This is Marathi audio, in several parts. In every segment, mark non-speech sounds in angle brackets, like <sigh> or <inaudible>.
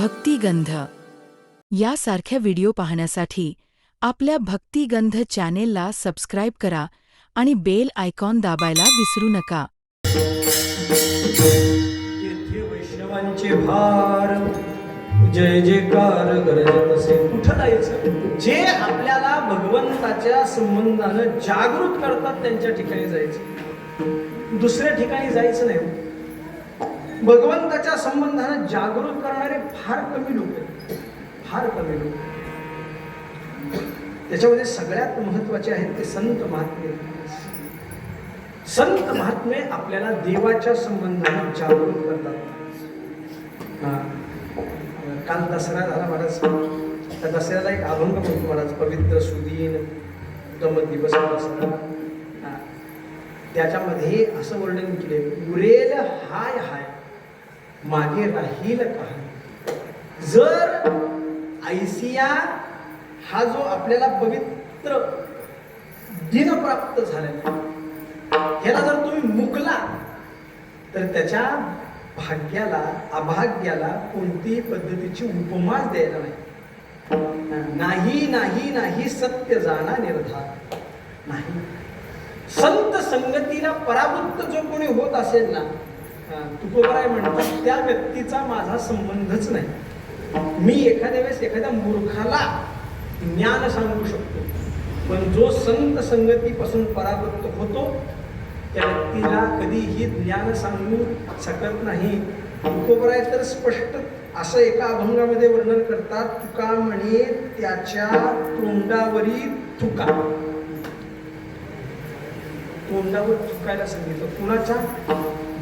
भक्तिगंध. यासारख्या व्हिडिओ पाहण्यासाठी आपल्या भक्तिगंध चॅनेलला सबस्क्राईब करा आणि बेल आयकॉन दाबायला विसरू नका. वैष्णवांचे भार. जय जयकार गरजत असे कुठं जायचं? जे आपल्याला भगवंताच्या संबंधानं जागृत करतात त्यांच्या ठिकाणी जायचं. दुसऱ्या ठिकाणी जायचं नाही. भगवंताच्या संबंधानं जागृत करणारे फार कमी लोक आहेत. फार कमी लोक. त्याच्यामध्ये सगळ्यात महत्त्वाचे आहेत ते संत महात्मे. संत महात्मे आपल्याला देवाच्या संबंधाने जागृत करतात. काल दसरा झाला महाराज. त्या दसऱ्याला एक अभंग म्हणतो महाराज पवित्र सुदीन उत्तम दिवस दसरा त्याच्यामध्ये असं वर्णन केले उरेल हाय हाय. मागे राहील का? जर ऐसिया हा जो आपल्याला पवित्र दिन प्राप्त झालेला ह्याला जर तुम्ही मुकला तर त्याच्या भाग्याला अभाग्याला कोणतीही पद्धतीची उपमाच द्यायला नाही. नाही नाही नाही सत्य जाणा निर्धार. नाही. संत संगतीला परावृत्त जो कोणी होत असेल ना तुकोबराय म्हणतात त्या व्यक्तीचा माझा संबंधच नाही. मी एखाद्या वेळेस एखाद्या मूर्खाला ज्ञान सांगू शकतो पण जो संत संगतीपासून परावृत्त होतो त्या व्यक्तीला कधीही ज्ञान सांगू शकत नाही. तुकोबराय तर स्पष्ट असं एका अभंगामध्ये वर्णन करतात तुका म्हणे त्याच्या तोंडावरी तुका तोंडावर चुकायला सांगितलं. कुणाच्या?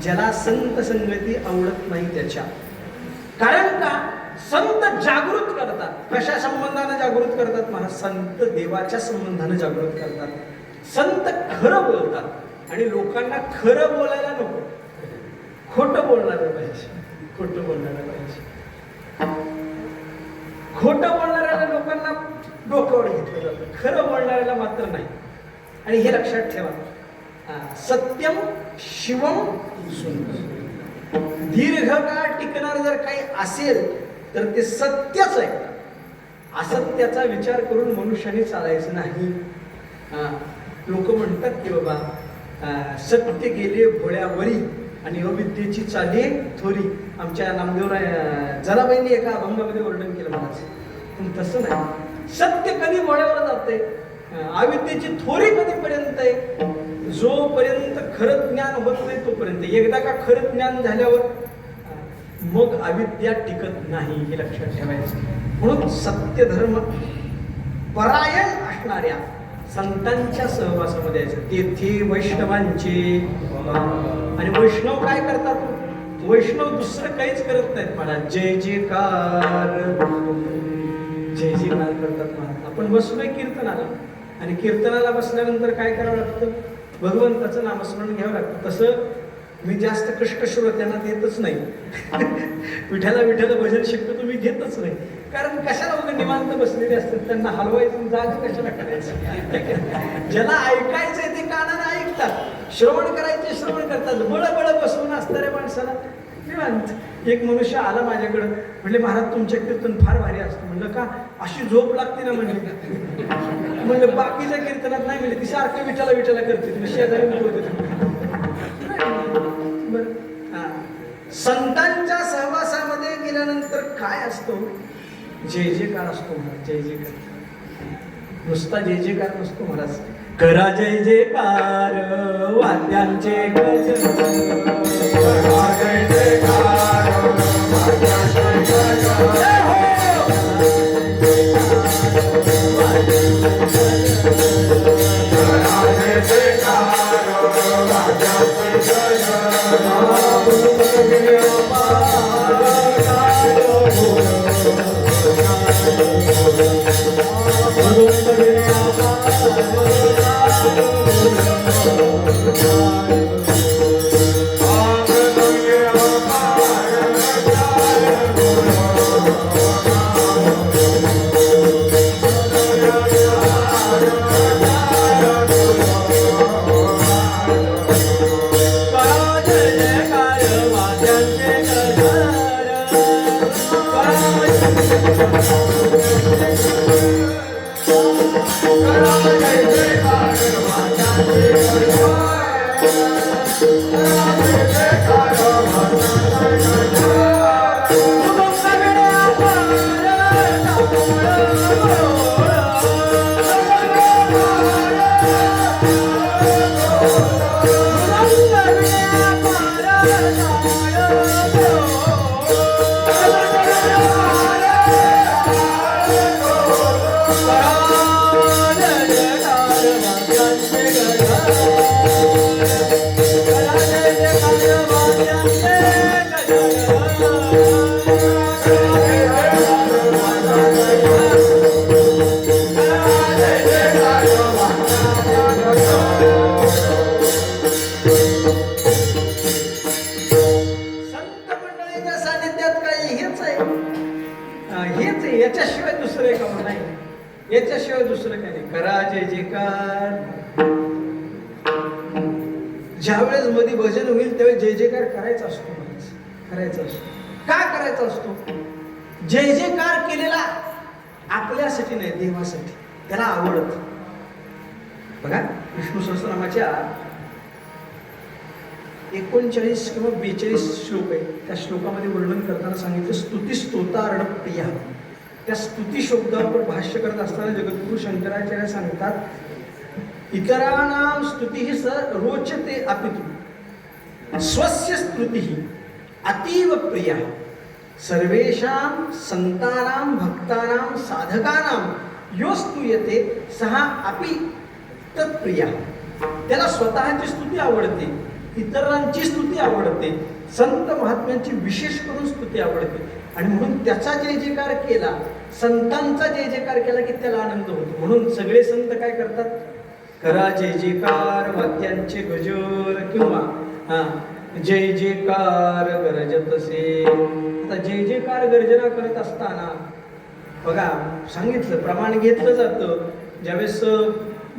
ज्याला संत संगती आवडत नाही त्याच्या. कारण का? संत जागृत करतात. कशा संबंधाने जागृत करतात? महाराज संत देवाच्या संबंधाने जागृत करतात. संत खरं बोलतात. आणि लोकांना खरं बोलायला नको. खोटं बोलणारं पाहिजे. खोटं बोलणारं पाहिजे. खोटं बोलणाऱ्या लोकांना डोक्यावर घेतलं जातं खरं बोलणाऱ्याला मात्र नाही. आणि हे लक्षात ठेवा. सत्यम शिवम सुंदर दीर्घकाळ टिकणार जर काही असेल तर ते सत्यच आहे. असत्याचा विचार करून मनुष्याने चालायचं नाही. लोक म्हणतात की बाबा सत्य गेले भोळ्यावरी आणि अविद्येची चाली थोरी. आमच्या नामदेवराय जराबाईंनी एका अभंगामध्ये वर्णन केलं मला पण तसं नाही. सत्य कधी भोळ्यावर जाते अविद्येची थोरी कधीपर्यंत आहे? जोपर्यंत खरं ज्ञान होत नाही तोपर्यंत. एकदा का खरं ज्ञान झाल्यावर मग अविद्या टिकत नाही हे लक्षात ठेवायचं. म्हणून सत्य धर्म परायण असणाऱ्या संतांच्या सहवासामध्ये यायचं. तेथे वैष्णवांचे. आणि वैष्णव काय करतात? वैष्णव दुसरं काहीच करत नाहीत मला जय जयकार. जय जयकार करतात महाराज. आपण बसलोय कीर्तनाला. आणि कीर्तनाला बसल्यानंतर काय करावं लागतं? भगवंताचं नामस्मरण घ्यावं लागतं. तसं मी जास्त कष्ट श्रोत्यांना देतच नाही. <laughs> विठ्याला विठ्याला भजन शक्यतो मी घेतच नाही. कारण कशाला वगैरे निवांत बसलेले असतात? त्यांना हलवायचं जाग कशाला करायचं? <laughs> ज्याला ऐकायचंय ते कानानं ऐकतात. श्रवण करायचे श्रवण करतात. बळ बळ बसवून असणाऱ्या माणसाला निवांत एक मनुष्य आला माझ्याकडं म्हणले महाराज तुमच्या कीर्तन फार भारी असतं. म्हणलं का? अशी झोप लागते ना म्हणले म्हणलं बाकीच्या कीर्तनात नाही म्हणले ती सारखं विटाला विठाला करते. तुम्ही शेजारी संतांच्या सहवासामध्ये गेल्यानंतर काय असतो? जय जयकार असतो महाराज जय जयकार नुसता जय जयकार नसतो महाराज. करा जय जयकार वाद्यांचे गजर. जय जयकार ज्यावेळेस मध्ये भजन होईल त्यावेळेस जय जयकार करायचा असतो करायचा असतो. का करायचा असतो? जय जयकार केलेला आपल्यासाठी नाही देवासाठी. त्याला आवडत. बघा विष्णू सहस्रनामाच्या एकोणचाळीस किंवा बेचाळीस श्लोक आहे. त्या श्लोकामध्ये वर्णन करताना सांगितलं स्तुती स्तोतारण प्रिया त्या स्तुती शब्दावर भाष्य करत असताना जगद्गुरु शंकराचार्य सांगतात इतराणाम स्तुती ही स रोचते अपितु स्वस्य स्तुती अतीव प्रिया सर्वेषां संतानां भक्तानां साधकानां यो स्तूयते सहा अपि तत्प्रिया त्याला स्वतःची स्तुती आवडते इतरांची स्तुती आवडते संत महात्म्यांची विशेष करून स्तुती आवडते. आणि म्हणून त्याचा जय जयकार केला संतांचा जय जयकार केला की त्याला आनंद होतो. म्हणून सगळे संत काय करतात? करा जय जयकार वाद्यांचे गजर किंवा हा जय जयकार गरजतसे आता जय जयकार गर्जना करत असताना बघा सांगितलं प्रमाण घेतलं जातं. ज्यावेळेस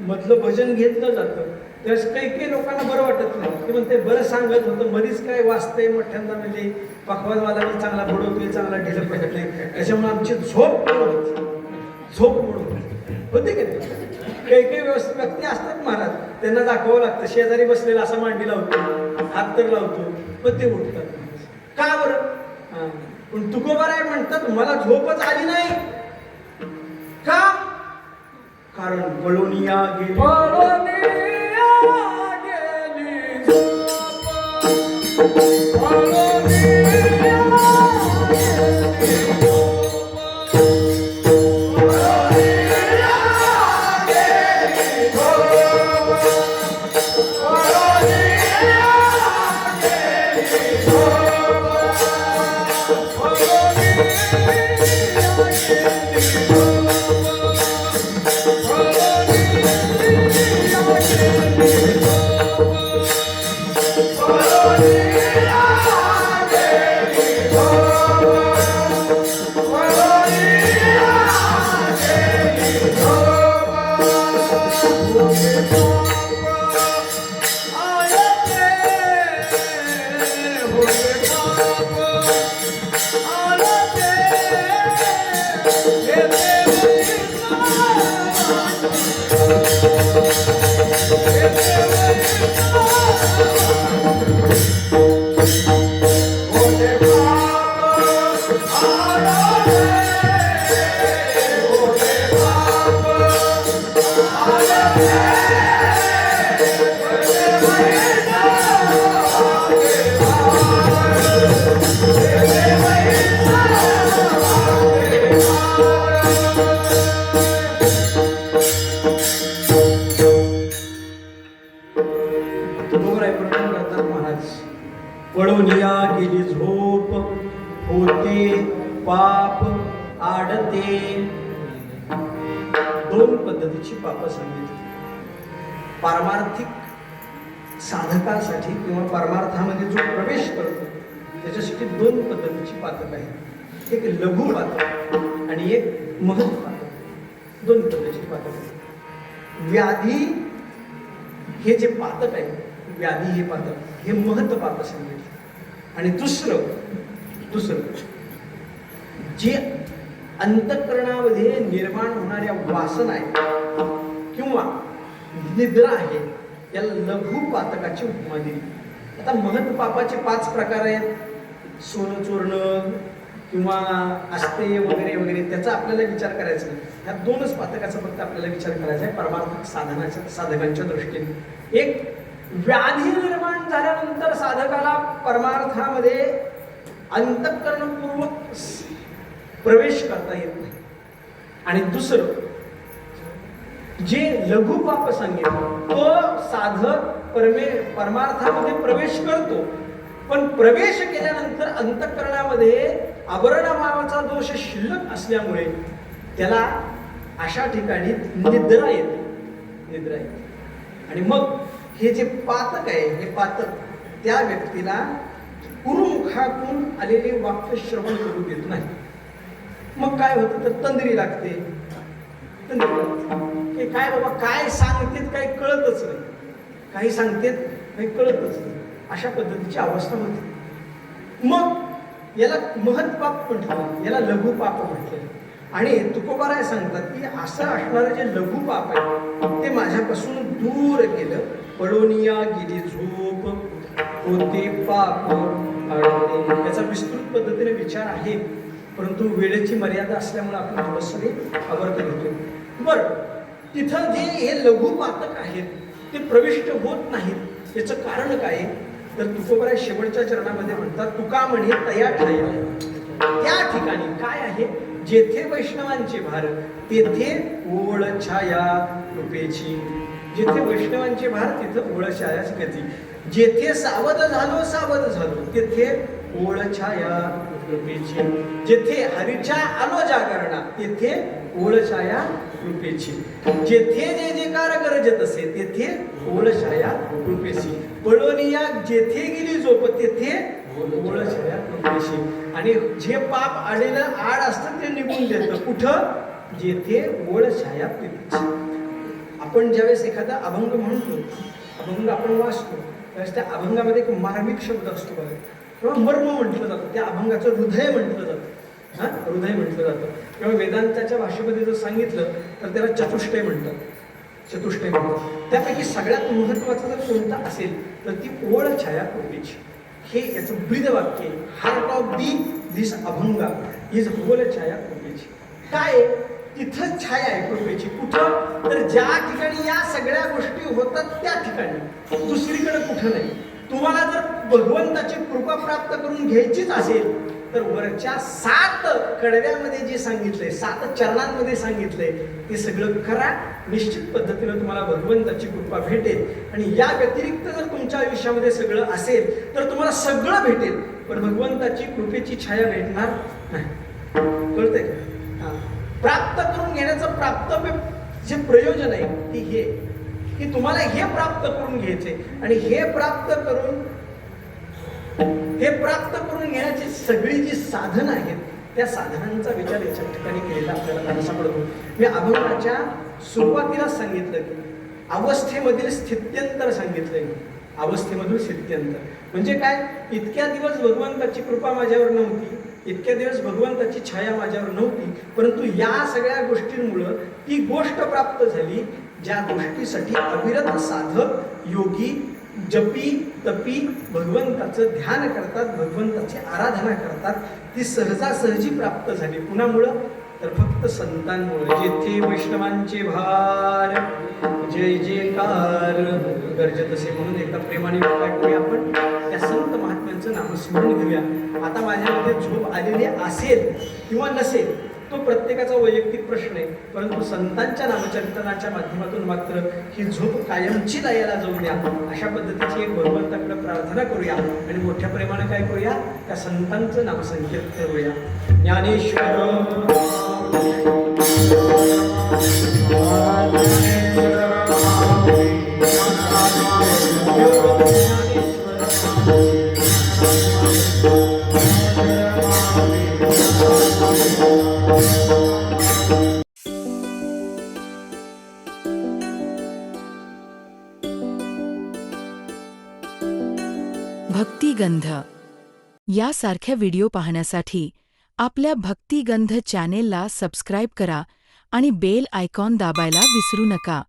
मधलं भजन घेतलं जातं. त्यावेळेस काही काही लोकांना बरं वाटत नाही. ते म्हणते बरं सांगत होतं मरीच काय वाचतंय मोठ्यांदा म्हणजे पखवाजवाला चांगला बुडवतोय चांगला ढिलं पकडले त्याच्यामुळे आमची झोप होती. झोप म्हणून होते. की नाही? काही काही व्यवस्थित व्यक्ती असतात महाराज. त्यांना दाखवावं लागतं शेजारी बसलेला असा मांडी लावतो हात तर लावतो पण ते उठतात. का बरं? हा. पण तुकोबाराय म्हणतात मला झोपच आली नाही. का? कारण बळोनिया गेली. तुकोबराय वर्णन करतात महाराज. पळोनिया गेली झोप होते पाप आडते. दोन पद्धतीची पाप सांगितली. पारमार्थिक साधकासाठी किंवा परमार्थामध्ये जो प्रवेश करतो त्याच्यासाठी दोन पद्धतीची पातक आहे एक लघु पातक आणि एक महत् पातक. दोन पद्धतीची पातक आहे व्याधी हे जे पातक आहे व्याधी हे पात्र हे महत्त्व पात्र सांगितलं आणि दुसरं दुसरं जे अंतकरणामध्ये निर्माण होणाऱ्या वासना आहेत किंवा निद्रा आहे याला लघु पातकाची उपमा दिली आता महत्त्व पापाचे पाच प्रकार आहेत. सोनं चोरणं किंवा अस्ते वगैरे वगैरे त्याचा आपल्याला विचार करायचा नाही. ह्या दोनच पातकाचा फक्त आपल्याला विचार करायचा आहे परमार्थ साधनाच्या साधकांच्या दृष्टीने. एक व्याधी निर्माण झाल्यानंतर साधकाला परमार्थामध्ये अंतःकरणपूर्वक प्रवेश करता येत नाही. आणि दुसरं जे लघु पाप सांगितलं तो साधक परमे परमार्थामध्ये प्रवेश करतो पण प्रवेश केल्यानंतर अंतःकरणामध्ये आवरणभावाचा दोष शिल्लक असल्यामुळे त्याला अशा ठिकाणी निद्रा येते. निद्रा येते. आणि मग हे जे पातक आहे हे पातक त्या व्यक्तीला गुरुमुखातून आलेले वाक्य श्रवण करू देत नाही. मग काय होतं? तर तंद्री लागते. तंद्री निर्गत की काय बाबा काय सांगतेत काही कळतच नाही. काही सांगतेत काही कळतच नाही. अशा पद्धतीची अवस्था होती. मग याला महत्पाप म्हटलं याला लघुपाप म्हटलेलं आणि तुकोबाराय सांगतात की असं असणारं जे लघु पाप आहे ते माझ्यापासून दूर केलं पळोनिया गेली झोप होते पाप याचा विस्तृत पद्धतीने विचार आहे. परंतु वेळेची मर्यादा असल्यामुळे आपण थोडंसं आवर्त घेतो. बरं तिथं जे हे लघु पातक आहेत ते प्रविष्ट होत नाहीत. याचं कारण काय आहे? तर तुकोबराय शेवटच्या चरणामध्ये म्हणतात तुका म्हणे तया ठाया त्या ठिकाणी काय आहे? जेथे वैष्णवांचे भार तेथे ओळ छाया कृपेची जेथे वैष्णवांचे भार तिथं ओळ छाया गती जेथे सावध झालो सावध झालो तेथे ओळ छाया कृपेची जेथे हरीच्या आलो जागरणा तेथे ओळ छाया कृपेची जेथे जे जेकार गरजत असे तेथे ओळ छाया कृपेची पळोनिया जेथे गेली झोप तेथे ओळ छाया कृपेची आणि जे पाप आलेलं असतं ते निघून देतं कुठं? जेथे ओळ छाया आपण ज्यावेळेस एखादा अभंग म्हणतो अभंग आपण वाचतो त्यावेळेस त्या अभंगामध्ये एक मार्मिक शब्द असतो बघा. किंवा मर्म म्हटलं जातं त्या अभंगाचं हृदय म्हटलं जातं. हां? हृदय म्हटलं जातं. किंवा वेदांताच्या भाषेमध्ये जर सांगितलं तर त्याला चतुष्टय म्हणतात. चतुष्टय म्हणतात. त्यापैकी सगळ्यात महत्त्वाचं जर कोणता असेल तर ती ओळ छाया पूर्वीची हे याचं ब्रीद वाक्य हार्ट ऑफ दी दिस अभंगा. इज ओळ छाया कृपेची काय? तिथं छाया आहे कृपेची कुठं? तर ज्या ठिकाणी या सगळ्या गोष्टी होतात त्या ठिकाणी. दुसरीकडे कुठं नाही. तुम्हाला जर भगवंताची कृपा प्राप्त करून घ्यायचीच असेल तर वरच्या सात कडव्यामध्ये जे सांगितलंय सात चरणांमध्ये सांगितलंय ते सगळं करा. निश्चित पद्धतीनं तुम्हाला भगवंताची कृपा भेटेल. आणि या व्यतिरिक्त जर तुमच्या आयुष्यामध्ये सगळं असेल तर तुम्हाला सगळं भेटेल. पण भगवंताची कृपेची छाया भेटणार नाही. कळतंय का? प्राप्त करून घेण्याचं प्राप्तव्य जे प्रयोजन आहे ती हे. की तुम्हाला हे प्राप्त करून घ्यायचे आणि हे प्राप्त करून हे प्राप्त करून घेण्याची सगळी जी साधनं आहेत त्या साधनांचा विचार याच्या ठिकाणी केलेला आपल्याला कसा पडतो. मी अभंगाच्या सुरुवातीला सांगितलं की अवस्थेमधील स्थित्यंतर सांगितलंय अवस्थेमधील स्थित्यंतर. म्हणजे काय? इतक्या दिवस भगवंताची कृपा माझ्यावर नव्हती इतक्या दिवस भगवंताची छाया माझ्यावर नव्हती परंतु या सगळ्या गोष्टींमुळं ती गोष्ट प्राप्त झाली ज्या गोष्टीसाठी अविरत साधक योगी जपी तपी भगवंताचं ध्यान करतात भगवंताची आराधना करतात ती सहजासहजी प्राप्त झाली. कुणामुळं तर फक्त संतांमुळे. जेथे वैष्णवांचे भार जय जयकार गरजे असे म्हणून एकदा प्रेमाने काय करूया आपण. त्या संत महात्म्यांचं नामस्मरण घेऊया. आता माझ्यामध्ये झोप आलेली असेल किंवा नसेल तो प्रत्येकाचा वैयक्तिक प्रश्न आहे. परंतु संतांच्या नामचरितनाच्या माध्यमातून मात्र ही झोप कायमची दयाला जाऊ द्या. अशा पद्धतीची एक भगवंताकडे प्रार्थना करूया आणि मोठ्या प्रेमाने काय करूया? त्या संतांचं नामसंकीर्तन करूया. ज्ञानेश्वर. भक्तिगंध यासारख्या व्हिडिओ पाहण्यासाठी आपल्या भक्तिगंध चॅनेलला सबस्क्राईब करा आणि बेल आयकॉन दाबायला विसरू नका.